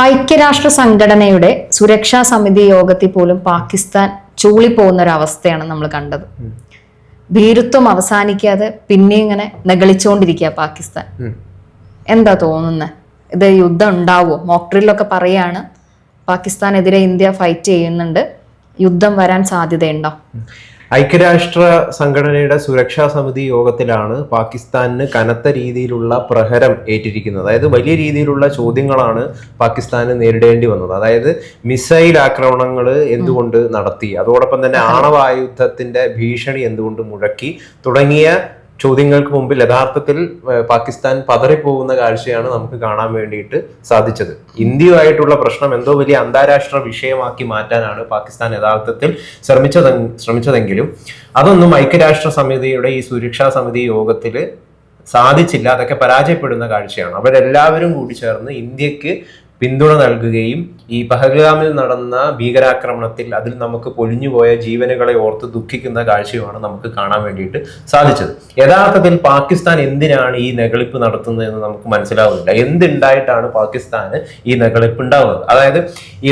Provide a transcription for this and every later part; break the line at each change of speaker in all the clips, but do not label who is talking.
ഐക്യരാഷ്ട്ര സംഘടനയുടെ സുരക്ഷാ സമിതി യോഗത്തിൽ പോലും പാകിസ്ഥാൻ ചൂളിപ്പോകുന്ന ഒരു അവസ്ഥയാണ് നമ്മൾ കണ്ടത്. ഭീരുത്വം അവസാനിക്കാതെ പിന്നെ ഇങ്ങനെ നെഗളിച്ചുകൊണ്ടിരിക്കുക പാകിസ്ഥാൻ. എന്താ തോന്നുന്നത് ഇത് യുദ്ധം ഉണ്ടാവുമോ മോക്ട്രിലൊക്കെ പറയാണ്. പാകിസ്ഥാനെതിരെ ഇന്ത്യ ഫൈറ്റ് ചെയ്യുന്നുണ്ട്. യുദ്ധം വരാൻ സാധ്യതയുണ്ടോ?
ഐക്യരാഷ്ട്ര സംഘടനയുടെ സുരക്ഷാ സമിതി യോഗത്തിലാണ് പാകിസ്ഥാനിന് കനത്ത രീതിയിലുള്ള പ്രഹരം ഏറ്റിരിക്കുന്നത്. അതായത് വലിയ രീതിയിലുള്ള ചോദ്യങ്ങളാണ് പാകിസ്ഥാന് നേരിടേണ്ടി വന്നത്. അതായത് മിസൈൽ ആക്രമണങ്ങൾ എന്തുകൊണ്ട് നടത്തി? അതോടൊപ്പം തന്നെ ആണവായുധത്തിന്റെ ഭീഷണി എന്തുകൊണ്ട് മുഴക്കി? തുടങ്ങിയ ചോദ്യങ്ങൾക്ക് മുമ്പിൽ യഥാർത്ഥത്തിൽ പാകിസ്ഥാൻ പതറിപ്പോകുന്ന കാഴ്ചയാണ് നമുക്ക് കാണാൻ വേണ്ടിയിട്ട് സാധിച്ചത്. ഇന്ത്യയുമായിട്ടുള്ള പ്രശ്നം എന്തോ വലിയ അന്താരാഷ്ട്ര വിഷയമാക്കി മാറ്റാനാണ് പാകിസ്ഥാൻ യഥാർത്ഥത്തിൽ ശ്രമിച്ചത് ശ്രമിച്ചതെങ്കിലും അതൊന്നും ഐക്യരാഷ്ട്ര സമിതിയുടെ ഈ സുരക്ഷാ സമിതി യോഗത്തിൽ സാധിച്ചില്ല. അതൊക്കെ പരാജയപ്പെടുന്ന കാഴ്ചയാണ്. അവരെല്ലാവരും കൂടി ചേർന്ന് ഇന്ത്യയ്ക്ക് പിന്തുണ നൽകുകയും ഈ പഹൽഗാമിൽ നടന്ന ഭീകരാക്രമണത്തിൽ അതിൽ നമുക്ക് പൊലിഞ്ഞുപോയ ജീവനുകളെ ഓർത്ത് ദുഃഖിക്കുന്ന കാഴ്ചയുമാണ് നമുക്ക് കാണാൻ വേണ്ടിയിട്ട് സാധിച്ചത്. യഥാർത്ഥത്തിൽ പാകിസ്ഥാൻ എന്തിനാണ് ഈ നെകളിപ്പ് നടത്തുന്നതെന്ന് നമുക്ക് മനസ്സിലാവുന്നില്ല. എന്തുണ്ടായിട്ടാണ് പാകിസ്ഥാന് ഈ നെകളിപ്പ് ഉണ്ടാവുന്നത് അതായത്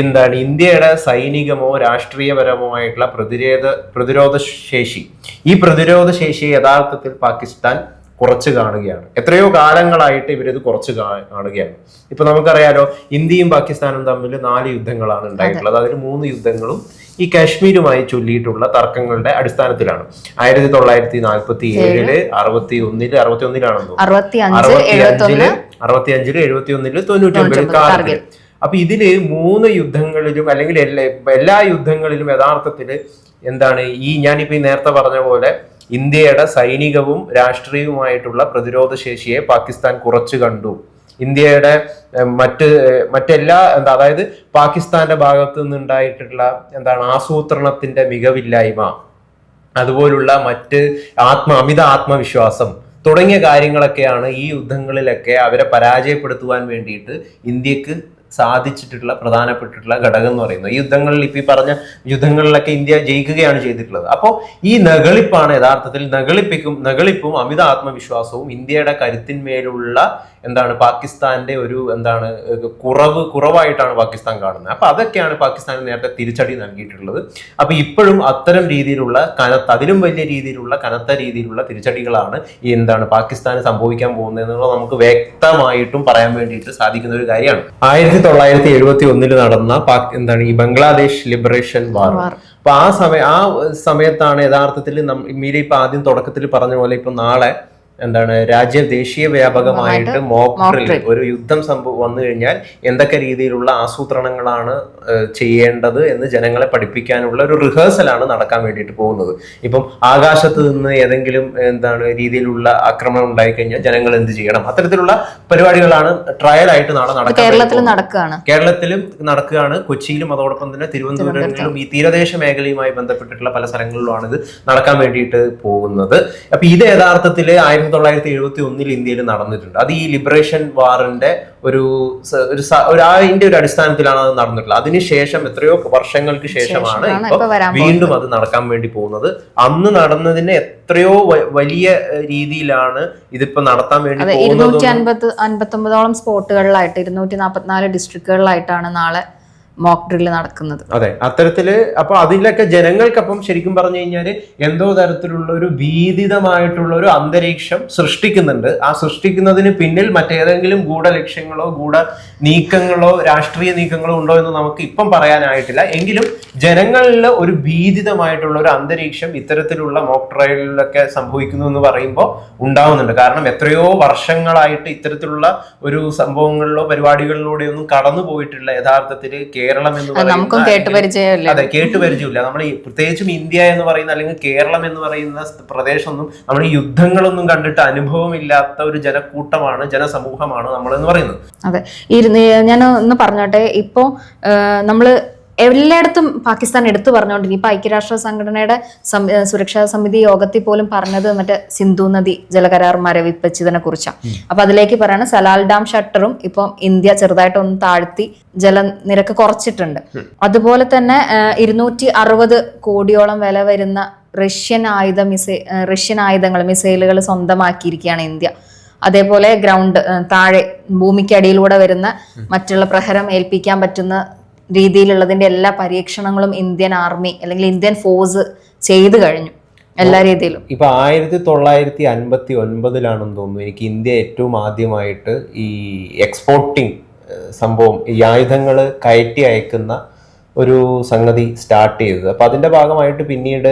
എന്താണ് ഇന്ത്യയുടെ സൈനികമോ രാഷ്ട്രീയപരമോ ആയിട്ടുള്ള പ്രതിരോധ പ്രതിരോധ ശേഷി. ഈ പ്രതിരോധ ശേഷിയെ യഥാർത്ഥത്തിൽ പാകിസ്ഥാൻ കുറച്ച് കാണുകയാണ്. എത്രയോ കാലങ്ങളായിട്ട് ഇവരിത് കുറച്ച് കാണുകയാണ്. ഇപ്പൊ നമുക്കറിയാലോ ഇന്ത്യയും പാകിസ്ഥാനും തമ്മിൽ നാല് യുദ്ധങ്ങളാണ് ഉണ്ടായിട്ടുള്ളത്. അതിൽ മൂന്ന് യുദ്ധങ്ങളും ഈ കാശ്മീരുമായി ചൊല്ലിയിട്ടുള്ള തർക്കങ്ങളുടെ അടിസ്ഥാനത്തിലാണ്. ആയിരത്തി തൊള്ളായിരത്തി നാൽപ്പത്തി ഏഴിൽ അറുപത്തി ഒന്നിൽ അറുപത്തി ഒന്നിലാണെന്ന് അറുപത്തിയഞ്ചിൽ
അറുപത്തി
അഞ്ചിൽ
എഴുപത്തി
ഒന്നിൽ തൊണ്ണൂറ്റി ഒമ്പതിൽ കാർഗിൽ. അപ്പൊ ഇതിൽ മൂന്ന് യുദ്ധങ്ങളിലും അല്ലെങ്കിൽ എല്ലാ എല്ലാ യുദ്ധങ്ങളിലും യഥാർത്ഥത്തിൽ എന്താണ് ഈ ഞാനിപ്പോ നേരത്തെ പറഞ്ഞ പോലെ ഇന്ത്യയുടെ സൈനികവും രാഷ്ട്രീയവുമായിട്ടുള്ള പ്രതിരോധ ശേഷിയെ പാകിസ്ഥാൻ കുറച്ചു കണ്ടു. ഇന്ത്യയുടെ മറ്റ് മറ്റെല്ലാ എന്താ അതായത് പാകിസ്ഥാന്റെ ഭാഗത്തു നിന്നുണ്ടായിട്ടുള്ള എന്താണ് ആസൂത്രണത്തിന്റെ മികവില്ലായ്മ അതുപോലുള്ള മറ്റ് ആത്മ അമിത ആത്മവിശ്വാസം തുടങ്ങിയ കാര്യങ്ങളൊക്കെയാണ് ഈ യുദ്ധങ്ങളിലൊക്കെ അവരെ പരാജയപ്പെടുത്തുവാൻ വേണ്ടിയിട്ട് ഇന്ത്യയ്ക്ക് സാധിച്ചിട്ടുള്ള പ്രധാനപ്പെട്ടിട്ടുള്ള ഘടകം എന്ന് പറയുന്നത്. ഈ യുദ്ധങ്ങളിൽ ഇപ്പൊ ഈ പറഞ്ഞ യുദ്ധങ്ങളിലൊക്കെ ഇന്ത്യ ജയിക്കുകയാണ് ചെയ്തിട്ടുള്ളത്. അപ്പോൾ ഈ നകളിപ്പാണ് യഥാർത്ഥത്തിൽ നകളിപ്പിക്കും നകളിപ്പും അമിത ആത്മവിശ്വാസവും ഇന്ത്യയുടെ കരുത്തിന്മേലുള്ള എന്താണ് പാകിസ്ഥാന്റെ ഒരു എന്താണ് കുറവ് കുറവായിട്ടാണ് പാകിസ്ഥാൻ കാണുന്നത്. അപ്പൊ അതൊക്കെയാണ് പാകിസ്ഥാൻ നേരത്തെ തിരിച്ചടി നൽകിയിട്ടുള്ളത്. അപ്പൊ ഇപ്പോഴും അത്തരം രീതിയിലുള്ള കനത്ത അതിലും വലിയ രീതിയിലുള്ള കനത്ത രീതിയിലുള്ള തിരിച്ചടികളാണ് ഈ എന്താണ് പാകിസ്ഥാന് സംഭവിക്കാൻ പോകുന്നത് എന്നുള്ളത് നമുക്ക് വ്യക്തമായിട്ടും പറയാൻ വേണ്ടിയിട്ട് സാധിക്കുന്ന ഒരു കാര്യമാണ്. ആയിരത്തി തൊള്ളായിരത്തി എഴുപത്തി ഒന്നിൽ നടന്ന പാക് എന്താണ് ഈ ബംഗ്ലാദേശ് ലിബറേഷൻ വാർ. അപ്പൊ ആ സമയ ആ സമയത്താണ് യഥാർത്ഥത്തിൽ മീര ഇപ്പൊ ആദ്യം തുടക്കത്തിൽ പറഞ്ഞ പോലെ ഇപ്പൊ നാളെ എന്താണ് രാജ്യ ദേശീയ വ്യാപകമായിട്ട് മോക്ക് ഡ്രിൽ ഒരു യുദ്ധം സംഭവം വന്നു കഴിഞ്ഞാൽ എന്തൊക്കെ രീതിയിലുള്ള ആസൂത്രണങ്ങളാണ് ചെയ്യേണ്ടത് എന്ന് ജനങ്ങളെ പഠിപ്പിക്കാനുള്ള ഒരു റിഹേഴ്സലാണ് നടക്കാൻ വേണ്ടിയിട്ട് പോകുന്നത്. ഇപ്പം ആകാശത്ത് നിന്ന് ഏതെങ്കിലും എന്താണ് രീതിയിലുള്ള ആക്രമണം ഉണ്ടായി കഴിഞ്ഞാൽ ജനങ്ങൾ എന്ത് ചെയ്യണം? അത്തരത്തിലുള്ള പരിപാടികളാണ് ട്രയൽ ആയിട്ട് നാളെ
നടക്കുകയാണ്.
കേരളത്തിലും നടക്കുകയാണ് കൊച്ചിയിലും അതോടൊപ്പം തന്നെ തിരുവനന്തപുരത്തിലും ഈ തീരദേശ മേഖലയുമായി ബന്ധപ്പെട്ടിട്ടുള്ള പല സ്ഥലങ്ങളിലുമാണ് ഇത് നടക്കാൻ വേണ്ടിയിട്ട് പോകുന്നത്. അപ്പൊ ഇത് യഥാർത്ഥത്തിൽ ആയിരത്തി തൊള്ളായിരത്തി എഴുപത്തി ഒന്നിൽ ഇന്ത്യയിൽ നടന്നിട്ടുണ്ട്. അത് ഈ ലിബറേഷൻ വാറിന്റെ ഒരു ഒരു അതിന്റെ ഒരു അടിസ്ഥാനത്തിലാണ് അത് നടന്നിട്ടുള്ളത്. അതിനുശേഷം എത്രയോ വർഷങ്ങൾക്ക് ശേഷമാണ് ഇപ്പൊ വീണ്ടും അത് നടക്കാൻ വേണ്ടി പോകുന്നത്. അന്ന് നടന്നതിന് എത്രയോ വലിയ രീതിയിലാണ് ഇതിപ്പോ നടത്താൻ വേണ്ടി
ഇരുന്നൂറ്റി അൻപത് അൻപത്തൊമ്പതോളം സ്പോട്ടുകളിലായിട്ട് ഇരുന്നൂറ്റി നാൽപ്പത്തിനാല് ഡിസ്ട്രിക്റ്റുകളിലായിട്ടാണ് നാളെ മോക്ക് ഡ്രില്ല് നടക്കുന്നത്.
അതെ അത്തരത്തിൽ അപ്പൊ അതിലൊക്കെ ജനങ്ങൾക്കപ്പം ശരിക്കും പറഞ്ഞു കഴിഞ്ഞാൽ എന്തോ തരത്തിലുള്ള ഒരു ഭീതിതമായിട്ടുള്ള ഒരു അന്തരീക്ഷം സൃഷ്ടിക്കുന്നുണ്ട്. ആ സൃഷ്ടിക്കുന്നതിന് പിന്നിൽ മറ്റേതെങ്കിലും ഗൂഢലക്ഷ്യങ്ങളോ ഗൂഢ നീക്കങ്ങളോ രാഷ്ട്രീയ നീക്കങ്ങളോ ഉണ്ടോ എന്ന് നമുക്ക് ഇപ്പം പറയാനായിട്ടില്ല. എങ്കിലും ജനങ്ങളിൽ ഒരു ഭീതിതമായിട്ടുള്ള ഒരു അന്തരീക്ഷം ഇത്തരത്തിലുള്ള മോക്ക് ട്രയലിലൊക്കെ സംഭവിക്കുന്നു എന്ന് പറയുമ്പോൾ ഉണ്ടാവുന്നുണ്ട്. കാരണം എത്രയോ വർഷങ്ങളായിട്ട് ഇത്തരത്തിലുള്ള ഒരു സംഭവങ്ങളിലോ പരിപാടികളിലൂടെയൊന്നും കടന്നു പോയിട്ടില്ല യഥാർത്ഥത്തിൽ കേരളം എന്ന് പറയുന്ന
നമുക്കും
അതെ കേട്ടുപരിചയമില്ല നമ്മൾ പ്രത്യേകിച്ചും ഇന്ത്യ എന്ന് പറയുന്ന അല്ലെങ്കിൽ കേരളം എന്ന് പറയുന്ന പ്രദേശമൊന്നും നമ്മൾ യുദ്ധങ്ങളൊന്നും കണ്ടിട്ട് അനുഭവമില്ലാത്ത ഒരു ജനക്കൂട്ടമാണ് ജനസമൂഹമാണ് നമ്മൾ എന്ന് പറയുന്നത്.
അതെ. ഞാൻ ഒന്ന് പറഞ്ഞോട്ടെ. ഇപ്പോ നമ്മൾ എല്ലായിടത്തും പാകിസ്ഥാൻ എടുത്തു പറഞ്ഞുകൊണ്ടിരിക്കും ഇപ്പൊ ഐക്യരാഷ്ട്ര സംഘടനയുടെ സുരക്ഷാ സമിതി യോഗത്തിൽ പോലും പറഞ്ഞത് മറ്റേ സിന്ധു നദി ജലകരാർ മരവിപ്പച്ചതിനെ കുറിച്ചാണ്. അപ്പൊ അതിലേക്ക് പറയാണ് സലാൽ ഡാം ഷട്ടറും ഇപ്പൊ ഇന്ത്യ ചെറുതായിട്ട് ഒന്ന് താഴ്ത്തി ജലനിരക്ക് കുറച്ചിട്ടുണ്ട്. അതുപോലെ തന്നെ ഇരുന്നൂറ്റി അറുപത് കോടിയോളം വില വരുന്ന റഷ്യൻ ആയുധ മിസൈ റഷ്യൻ ആയുധങ്ങൾ മിസൈലുകൾ സ്വന്തമാക്കിയിരിക്കുകയാണ് ഇന്ത്യ. അതേപോലെ ഗ്രൗണ്ട് താഴെ ഭൂമിക്കടിയിലൂടെ വരുന്ന മറ്റുള്ള പ്രഹരം ഏൽപ്പിക്കാൻ പറ്റുന്ന രീതിയിലുള്ളതിന്റെ എല്ലാ പരീക്ഷണങ്ങളും ഇന്ത്യൻ ആർമി അല്ലെങ്കിൽ ഇന്ത്യൻ ഫോഴ്സ് ചെയ്തു കഴിഞ്ഞു എല്ലാ രീതിയിലും.
ഇപ്പൊ ആയിരത്തി തൊള്ളായിരത്തി അൻപത്തി ഒൻപതിലാണെന്ന് തോന്നുന്നു എനിക്ക് ഇന്ത്യ ഏറ്റവും ആദ്യമായിട്ട് ഈ എക്സ്പോർട്ടിങ് സംഭവം ഈ ആയുധങ്ങൾ കയറ്റി അയക്കുന്ന ഒരു സംഗതി സ്റ്റാർട്ട് ചെയ്തത്. അപ്പൊ അതിന്റെ ഭാഗമായിട്ട് പിന്നീട്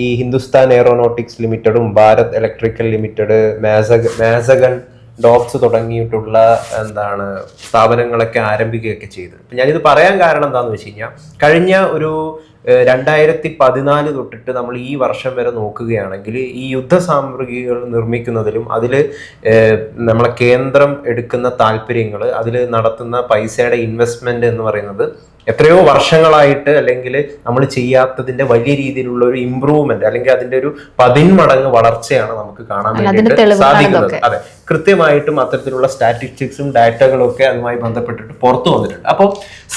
ഈ ഹിന്ദുസ്ഥാൻ എയറോനോട്ടിക്സ് ലിമിറ്റഡും ഭാരത് ഇലക്ട്രിക്കൽ ലിമിറ്റഡ് മാസഗ മാസഗൺ ഡോക്സ് തുടങ്ങിയിട്ടുള്ള എന്താണ് സ്ഥാപനങ്ങളൊക്കെ ആരംഭിക്കുകയൊക്കെ അപ്പൊ ഞാനിത് പറയാൻ കാരണം എന്താണെന്ന് വെച്ച് കഴിഞ്ഞാൽ കഴിഞ്ഞ ഒരു രണ്ടായിരത്തി പതിനാല് തൊട്ടിട്ട് നമ്മൾ ഈ വർഷം വരെ നോക്കുകയാണെങ്കിൽ ഈ യുദ്ധ സാമഗ്രികൾ നിർമ്മിക്കുന്നതിലും അതിൽ നമ്മളെ കേന്ദ്രം എടുക്കുന്ന താല്പര്യങ്ങൾ അതിൽ നടത്തുന്ന പൈസയുടെ ഇൻവെസ്റ്റ്മെന്റ് എന്ന് പറയുന്നത് എത്രയോ വർഷങ്ങളായിട്ട് അല്ലെങ്കിൽ നമ്മൾ ചെയ്യാത്തതിന്റെ വലിയ രീതിയിലുള്ള ഒരു ഇമ്പ്രൂവ്മെന്റ് അല്ലെങ്കിൽ അതിന്റെ ഒരു പതിന്മടങ്ങ് വളർച്ചയാണ് നമുക്ക് കാണാൻ വേണ്ടിയിട്ട് സാധിക്കുന്നത്. അതെ. കൃത്യമായിട്ടും അത്തരത്തിലുള്ള സ്റ്റാറ്റിസ്റ്റിക്സും ഡാറ്റകളും ഒക്കെ അതുമായി ബന്ധപ്പെട്ടിട്ട് പുറത്തു വന്നിട്ടുണ്ട്. അപ്പോൾ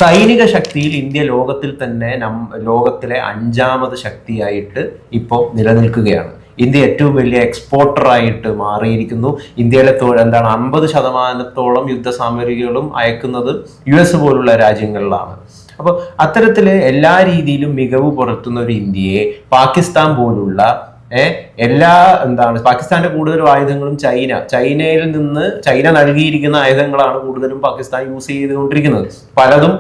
സൈനിക ശക്തിയിൽ ഇന്ത്യ ലോകത്തിൽ തന്നെ നം ലോകത്തിലെ അഞ്ചാമത് ശക്തിയായിട്ട് ഇപ്പോൾ നിലനിൽക്കുകയാണ്. ഇന്ത്യ ഏറ്റവും വലിയ എക്സ്പോർട്ടറായിട്ട് മാറിയിരിക്കുന്നു. ഇന്ത്യയിലെ എന്താണ്? അമ്പത് ശതമാനത്തോളം യുദ്ധസാമഗ്രികളും അയക്കുന്നത് യു എസ് പോലുള്ള രാജ്യങ്ങളിലാണ്. അപ്പോൾ അത്തരത്തിൽ എല്ലാ രീതിയിലും മികവ് പുലർത്തുന്ന ഒരു ഇന്ത്യയെ പാകിസ്ഥാൻ പോലുള്ള എല്ലാ എന്താണ് പാകിസ്ഥാന്റെ കൂടുതലും ആയുധങ്ങളും ചൈന ചൈനയിൽ നിന്ന് ചൈന നൽകിയിരിക്കുന്ന ആയുധങ്ങളാണ് കൂടുതലും പാകിസ്ഥാൻ യൂസ് ചെയ്തുകൊണ്ടിരിക്കുന്നത്. പലതും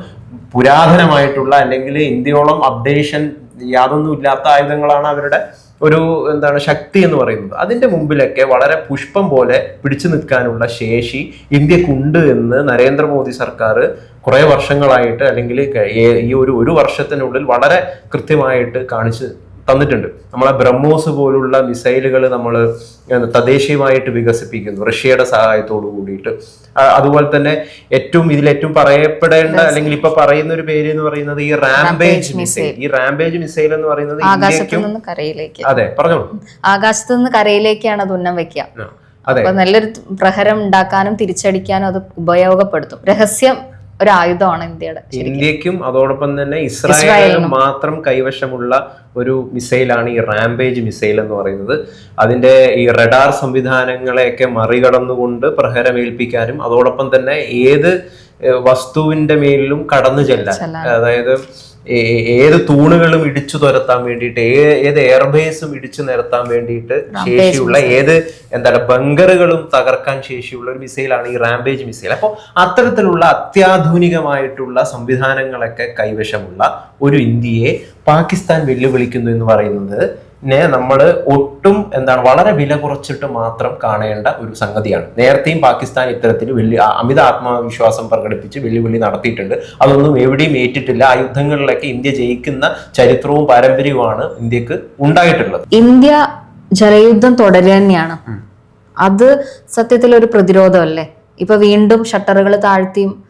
പുരാതനമായിട്ടുള്ള അല്ലെങ്കിൽ ഇന്ത്യയോളം അപ്ഡേഷൻ യാതൊന്നും ഇല്ലാത്ത ആയുധങ്ങളാണ് അവരുടെ ഒരു എന്താണ് ശക്തി എന്ന് പറയുന്നത്. അതിന്റെ മുമ്പിലൊക്കെ വളരെ പുഷ്പം പോലെ പിടിച്ചു നിൽക്കാനുള്ള ശേഷി ഇന്ത്യക്കുണ്ട് എന്ന് നരേന്ദ്രമോദി സർക്കാർ കുറേ വർഷങ്ങളായിട്ട് അല്ലെങ്കിൽ ഈ ഒരു ഒരു വർഷത്തിനുള്ളിൽ വളരെ കൃത്യമായിട്ട് കാണിച്ച് തന്നിട്ടുണ്ട്. നമ്മളെ ബ്രഹ്മോസ് പോലുള്ള മിസൈലുകൾ നമ്മൾ തദ്ദേശീയമായിട്ട് വികസിപ്പിക്കുന്നു റഷ്യയുടെ സഹായത്തോടു കൂടിയിട്ട്. അതുപോലെ തന്നെ ഏറ്റവും ഇതിൽ ഏറ്റവും പറയപ്പെടേണ്ട അല്ലെങ്കിൽ ഇപ്പൊ പറയുന്ന ഒരു പേര് എന്ന് പറയുന്നത് ഈ റാംബേജ് മിസൈൽ ഈ റാംബേജ് മിസൈൽ എന്ന് പറയുന്നത്
ആകാശത്ത് നിന്ന് കരയിലേക്ക്.
അതെ പറഞ്ഞോളൂ.
ആകാശത്ത് നിന്ന് കരയിലേക്കാണ് അത് ഉന്നം വെക്കുക
അതെ.
അപ്പൊ നല്ലൊരു പ്രഹരം ഉണ്ടാക്കാനും തിരിച്ചടിക്കാനും അത് ഉപയോഗപ്പെടുത്തും. രഹസ്യം ഒരു ആയുധമാണ് ഇന്ത്യയുടെ
ഇന്ത്യക്കും അതോടൊപ്പം തന്നെ ഇസ്രായേലിനും മാത്രം കൈവശമുള്ള ഒരു മിസൈലാണ് ഈ റാംബേജ് മിസൈൽ എന്ന് പറയുന്നത്. അതിന്റെ ഈ റഡാർ സംവിധാനങ്ങളെയൊക്കെ മറികടന്നുകൊണ്ട് പ്രഹരമേൽപ്പിക്കാനും അതോടൊപ്പം തന്നെ ഏത് വസ്തുവിന്റെ മേലിലും കടന്നു ചെല്ലാൻ. അതായത് ഏത് തൂണുകളും ഇടിച്ചു തുരത്താൻ വേണ്ടിയിട്ട് ഏത് എയർബേസും ഇടിച്ചു നിരത്താൻ വേണ്ടിയിട്ട് ശേഷിയുള്ള ഏത് എന്താണ് ബങ്കറുകളും തകർക്കാൻ ശേഷിയുള്ള ഒരു മിസൈലാണ് ഈ റാംബേജ് മിസൈൽ അപ്പോൾ അത്തരത്തിലുള്ള അത്യാധുനികമായിട്ടുള്ള സംവിധാനങ്ങളൊക്കെ കൈവശമുള്ള ഒരു ഇന്ത്യയെ പാകിസ്ഥാൻ വെല്ലുവിളിക്കുന്നു എന്ന് പറയുന്നത് നെ നമ്മൾ ഒട്ടും എന്താണ് വളരെ വില കുറച്ചിട്ട് മാത്രം കാണേണ്ട ഒരു സംഗതിയാണ്. നേരത്തെയും പാകിസ്ഥാൻ ഇത്തരത്തിൽ വലിയ അമിത ആത്മവിശ്വാസം പ്രകടിപ്പിച്ച് വെല്ലുവിളി നടത്തിയിട്ടുണ്ട്. അതൊന്നും എവിടെയും ഏറ്റിട്ടില്ല. ആ യുദ്ധങ്ങളിലൊക്കെ ഇന്ത്യ ജയിക്കുന്ന ചരിത്രവും പാരമ്പര്യവുമാണ് ഇന്ത്യയ്ക്ക് ഉണ്ടായിട്ടുള്ളത്.
ഇന്ത്യ ജലയുദ്ധം തുടരുക തന്നെയാണ്. അത് സത്യത്തിൽ ഒരു പ്രതിരോധമല്ലേ? ഇപ്പൊ വീണ്ടും ഷട്ടറുകൾ താഴ്ത്തിയും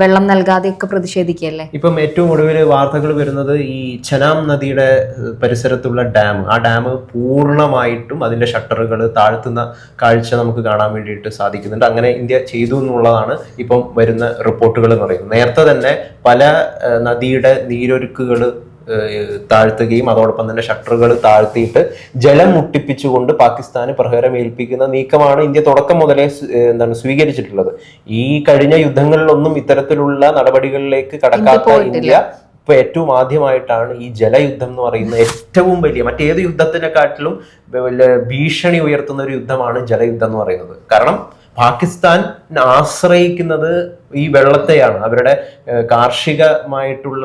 വെള്ളം നൽകാതെയൊക്കെ പ്രതിഷേധിക്കുകയല്ലേ?
ഇപ്പം ഏറ്റവും ഒടുവിൽ വാർത്തകൾ വരുന്നത് ഈ ചനാം നദിയുടെ പരിസരത്തുള്ള ഡാം. ആ ഡാം പൂർണമായിട്ടും അതിന്റെ ഷട്ടറുകൾ താഴ്ത്തുന്ന കാഴ്ച നമുക്ക് കാണാൻ വേണ്ടിയിട്ട് സാധിക്കുന്നുണ്ട്. അങ്ങനെ ഇന്ത്യ ചെയ്തു എന്നുള്ളതാണ് ഇപ്പം വരുന്ന റിപ്പോർട്ടുകൾ എന്ന് പറയുന്നത്. നേരത്തെ തന്നെ പല നദിയുടെ നീരൊരുക്കുകൾ താഴ്ത്തുകയും അതോടൊപ്പം തന്നെ ഷട്ടറുകൾ താഴ്ത്തിയിട്ട് ജലം മുട്ടിപ്പിച്ചുകൊണ്ട് പാകിസ്ഥാന് പ്രഹരം ഏൽപ്പിക്കുന്ന നീക്കമാണ് ഇന്ത്യ തുടക്കം മുതലേ എന്താണ് സ്വീകരിച്ചിട്ടുള്ളത്. ഈ കഴിഞ്ഞ യുദ്ധങ്ങളിലൊന്നും ഇത്തരത്തിലുള്ള നടപടികളിലേക്ക് കടക്കാത്ത ഇന്ത്യ ഇപ്പൊ ഏറ്റവും ആദ്യമായിട്ടാണ് ഈ ജലയുദ്ധം എന്ന് പറയുന്ന ഏറ്റവും വലിയ മറ്റേത് യുദ്ധത്തിനെക്കാട്ടിലും ഭീഷണി ഉയർത്തുന്ന ഒരു യുദ്ധമാണ് ജലയുദ്ധം എന്ന് പറയുന്നത്. കാരണം പാകിസ്ഥാൻ ആശ്രയിക്കുന്നത് ഈ വെള്ളത്തെയാണ്. അവരുടെ കാർഷികമായിട്ടുള്ള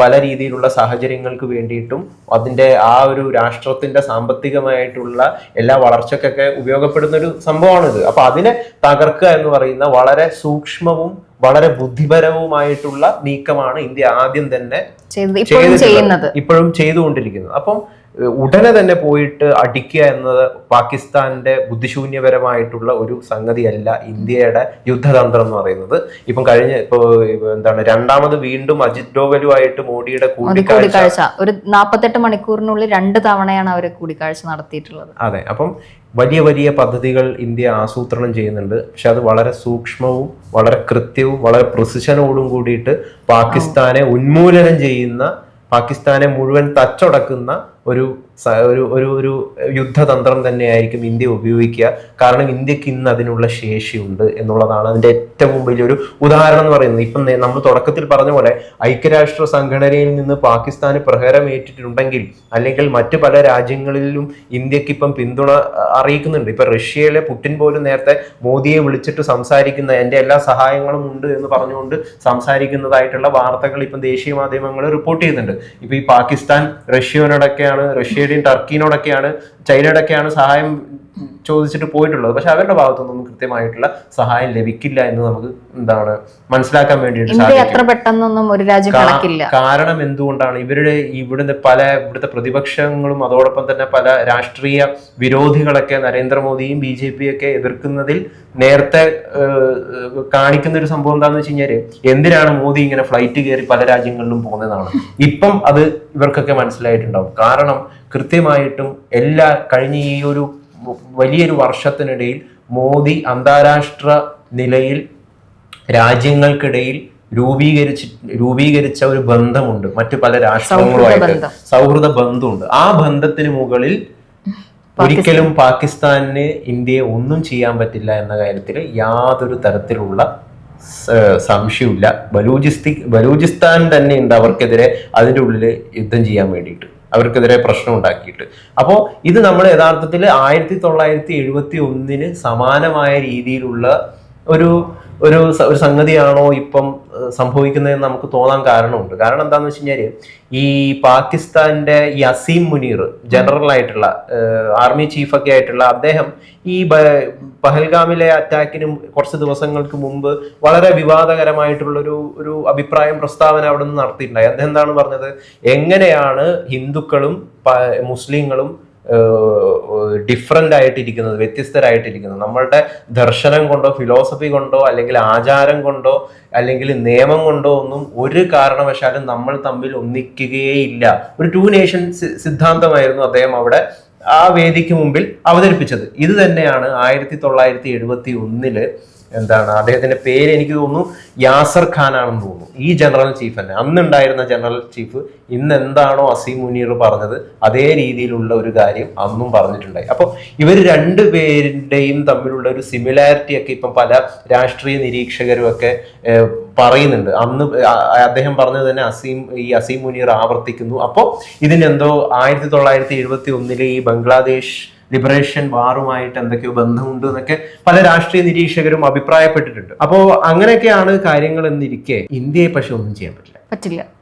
പല രീതിയിലുള്ള സാഹചര്യങ്ങൾക്ക് വേണ്ടിയിട്ടും അതിന്റെ ആ ഒരു രാഷ്ട്രത്തിന്റെ സാമ്പത്തികമായിട്ടുള്ള എല്ലാ വളർച്ചക്കൊക്കെ ഉപയോഗപ്പെടുന്ന ഒരു സംഭവമാണിത്. അപ്പൊ അതിനെ തകർക്കുക എന്ന് പറയുന്ന വളരെ സൂക്ഷ്മവും വളരെ ബുദ്ധിപരവുമായിട്ടുള്ള നീക്കമാണ് ഇന്ത്യ ആദ്യം തന്നെ
ഇപ്പോഴും
ചെയ്തിട്ടുള്ളത്.
ചെയ്യുന്നത്.
ഇപ്പോഴും ചെയ്തുകൊണ്ടിരിക്കുന്നത് അപ്പം ഉടനെ തന്നെ പോയിട്ട് അടിക്കുക എന്നത് പാകിസ്ഥാന്റെ ബുദ്ധിശൂന്യപരമായിട്ടുള്ള ഒരു സംഗതിയല്ല ഇന്ത്യയുടെ യുദ്ധതന്ത്രം എന്ന് പറയുന്നത്. ഇപ്പം കഴിഞ്ഞ ഇപ്പോ എന്താണ് രണ്ടാമത് വീണ്ടും അജിത് ഡോവലുമായിട്ട് മോഡിയുടെ കൂടിക്കാഴ്ച
ഒരു നാപ്പത്തെട്ട് മണിക്കൂറിനുള്ളിൽ രണ്ട് തവണയാണ് അവർ കൂടിക്കാഴ്ച നടത്തിയിട്ടുള്ളത്.
അതെ. അപ്പം വലിയ വലിയ പദ്ധതികൾ ഇന്ത്യ ആസൂത്രണം ചെയ്യുന്നുണ്ട്. പക്ഷെ അത് വളരെ സൂക്ഷ്മവും വളരെ കൃത്യവും വളരെ പ്രിസിഷനോടും കൂടിയിട്ട് പാകിസ്ഥാനെ ഉന്മൂലനം ചെയ്യുന്ന പാകിസ്ഥാനെ മുഴുവൻ തച്ചടക്കുന്ന ഒരു ഒരു ഒരു ഒരു യുദ്ധതന്ത്രം തന്നെയായിരിക്കും ഇന്ത്യ ഉപയോഗിക്കുക. കാരണം ഇന്ത്യയ്ക്ക് ഇന്ന് അതിനുള്ള ശേഷിയുണ്ട് എന്നുള്ളതാണ് അതിന്റെ ഏറ്റവും വലിയൊരു ഉദാഹരണം എന്ന് പറയുന്നത്. ഇപ്പം നമ്മൾ തുടക്കത്തിൽ പറഞ്ഞ പോലെ ഐക്യരാഷ്ട്ര സംഘടനയിൽ നിന്ന് പാകിസ്ഥാന് പ്രഹരമേറ്റിട്ടുണ്ടെങ്കിൽ അല്ലെങ്കിൽ മറ്റ് പല രാജ്യങ്ങളിലും ഇന്ത്യയ്ക്ക് ഇപ്പം പിന്തുണ അറിയിക്കുന്നുണ്ട്. ഇപ്പം റഷ്യയിലെ പുടിൻ പോലും നേരത്തെ മോദിയെ വിളിച്ചിട്ട് സംസാരിക്കുന്ന എന്റെ എല്ലാ സഹായങ്ങളും ഉണ്ട് എന്ന് പറഞ്ഞുകൊണ്ട് സംസാരിക്കുന്നതായിട്ടുള്ള വാർത്തകൾ ഇപ്പം ദേശീയ മാധ്യമങ്ങൾ റിപ്പോർട്ട് ചെയ്യുന്നുണ്ട്. ഇപ്പം ഈ പാകിസ്ഥാൻ റഷ്യയോടൊക്കെയാണ് റഷ്യയുടെയും ടർക്കിനോടൊക്കെയാണ് ചൈനയോടൊക്കെയാണ് സഹായം ചോദിച്ചിട്ട് പോയിട്ടുള്ളത്. പക്ഷെ അവരുടെ ഭാഗത്തുനിന്നും കൃത്യമായിട്ടുള്ള സഹായം ലഭിക്കില്ല എന്ന് നമുക്ക് എന്താണ് മനസ്സിലാക്കാൻ വേണ്ടിയിട്ട് കാരണം എന്തുകൊണ്ടാണ് ഇവരുടെ ഇവിടുത്തെ പല ഇവിടുത്തെ പ്രതിപക്ഷങ്ങളും അതോടൊപ്പം തന്നെ പല രാഷ്ട്രീയ വിരോധികളൊക്കെ നരേന്ദ്രമോദിയും ബി ജെ പി ഒക്കെ എതിർക്കുന്നതിൽ നേരത്തെ കാണിക്കുന്ന ഒരു സംഭവം എന്താണെന്ന് വെച്ച് കഴിഞ്ഞാൽ എന്തിനാണ് മോദി ഇങ്ങനെ ഫ്ലൈറ്റ് കയറി പല രാജ്യങ്ങളിലും പോകുന്നതാണ് ഇപ്പം അത് ഇവർക്കൊക്കെ മനസ്സിലായിട്ടുണ്ടാവും. കാരണം കൃത്യമായിട്ടും എല്ലാ കഴിഞ്ഞ ഈ ഒരു വലിയൊരു വർഷത്തിനിടയിൽ മോദി അന്താരാഷ്ട്ര നിലയിൽ രാജ്യങ്ങൾക്കിടയിൽ രൂപീകരിച്ച് രൂപീകരിച്ച ഒരു ബന്ധമുണ്ട്. മറ്റു പല രാഷ്ട്രങ്ങളുമായിട്ട് സൗഹൃദ ബന്ധമുണ്ട് ആ ബന്ധത്തിന് മുകളിൽ ഒരിക്കലും പാകിസ്ഥാനിന് ഇന്ത്യയെ ഒന്നും ചെയ്യാൻ പറ്റില്ല എന്ന കാര്യത്തിൽ യാതൊരു തരത്തിലുള്ള സംശയമില്ല ബലൂചിസ്തി ബലൂചിസ്ഥാൻ തന്നെ ഉണ്ട് അവർക്കെതിരെ അതിന്റെ ഉള്ളിൽ യുദ്ധം ചെയ്യാൻ വേണ്ടിയിട്ട്. അവർക്കെതിരെ പ്രശ്നം ഉണ്ടാക്കിയിട്ട് അപ്പോൾ ഇത് നമ്മൾ യഥാർത്ഥത്തിൽ ആയിരത്തി തൊള്ളായിരത്തി എഴുപത്തി ഒന്നിന് സമാനമായ രീതിയിലുള്ള ഒരു ഒരു ഒരു സംഗതിയാണോ ഇപ്പം സംഭവിക്കുന്നതെന്ന് നമുക്ക് തോന്നാൻ കാരണമുണ്ട്. കാരണം എന്താന്ന് വെച്ച് കഴിഞ്ഞാൽ ഈ പാകിസ്ഥാന്റെ ഈ അസീം മുനീർ ജനറൽ ആയിട്ടുള്ള ആർമി ചീഫ് ഒക്കെ ആയിട്ടുള്ള അദ്ദേഹം ഈ പഹൽഗാമിലെ അറ്റാക്കിന് കുറച്ച് ദിവസങ്ങൾക്ക് മുമ്പ് വളരെ വിവാദകരമായിട്ടുള്ള ഒരു ഒരു അഭിപ്രായം പ്രസ്താവന അവിടെ നിന്ന് നടത്തിയിട്ടുണ്ടായി. അദ്ദേഹം എന്താണ് പറഞ്ഞത്? എങ്ങനെയാണ് ഹിന്ദുക്കളും മുസ്ലിങ്ങളും ഡിഫറെന്റ് ആയിട്ടിരിക്കുന്നത് വ്യത്യസ്തരായിട്ടിരിക്കുന്നത്. നമ്മളുടെ ദർശനം കൊണ്ടോ ഫിലോസഫി കൊണ്ടോ അല്ലെങ്കിൽ ആചാരം കൊണ്ടോ അല്ലെങ്കിൽ നിയമം കൊണ്ടോ ഒന്നും ഒരു കാരണവശാലും നമ്മൾ തമ്മിൽ ഒന്നിക്കുകയേയില്ല. ഒരു ടു നേഷൻ സിദ്ധാന്തമായിരുന്നു അദ്ദേഹം അവിടെ ആ വേദിക്ക് മുമ്പിൽ അവതരിപ്പിച്ചത്. ഇത് തന്നെയാണ് ആയിരത്തി തൊള്ളായിരത്തി എഴുപത്തി ഒന്നിൽ എന്താണ്? അദ്ദേഹത്തിന്റെ പേര് എനിക്ക് തോന്നുന്നു യാസർ ഖാൻ ആണെന്ന് തോന്നുന്നു. ഈ ജനറൽ ചീഫ് തന്നെ. അന്നുണ്ടായിരുന്ന ജനറൽ ചീഫ് ഇന്ന് എന്താണോ അസീം മുനീർ പറഞ്ഞത് അതേ രീതിയിലുള്ള ഒരു കാര്യം അന്നും പറഞ്ഞിട്ടുണ്ടായി. അപ്പോൾ ഇവർ രണ്ടു പേരുടെയും തമ്മിലുള്ള ഒരു സിമിലാരിറ്റി ഒക്കെ ഇപ്പം പല രാഷ്ട്രീയ നിരീക്ഷകരും ഒക്കെ പറയുന്നുണ്ട്. അന്ന് അദ്ദേഹം പറഞ്ഞത് തന്നെ അസീം ഈ അസീം മുനീർ ആവർത്തിക്കുന്നു. അപ്പോൾ ഇതിനെന്തോ ആയിരത്തി തൊള്ളായിരത്തി എഴുപത്തി ഒന്നിലെ ഈ ബംഗ്ലാദേശ് ലിബറേഷൻ വാറുമായിട്ട് എന്തൊക്കെയോ ബന്ധമുണ്ട് എന്നൊക്കെ പല രാഷ്ട്രീയ നിരീക്ഷകരും അഭിപ്രായപ്പെട്ടിട്ടുണ്ട്. അപ്പോൾ അങ്ങനെയൊക്കെയാണ് കാര്യങ്ങൾ എന്നിരിക്കെ. ഇന്ത്യയെ പക്ഷെ ഒന്നും ചെയ്യാൻ പറ്റില്ല.
പറ്റില്ല.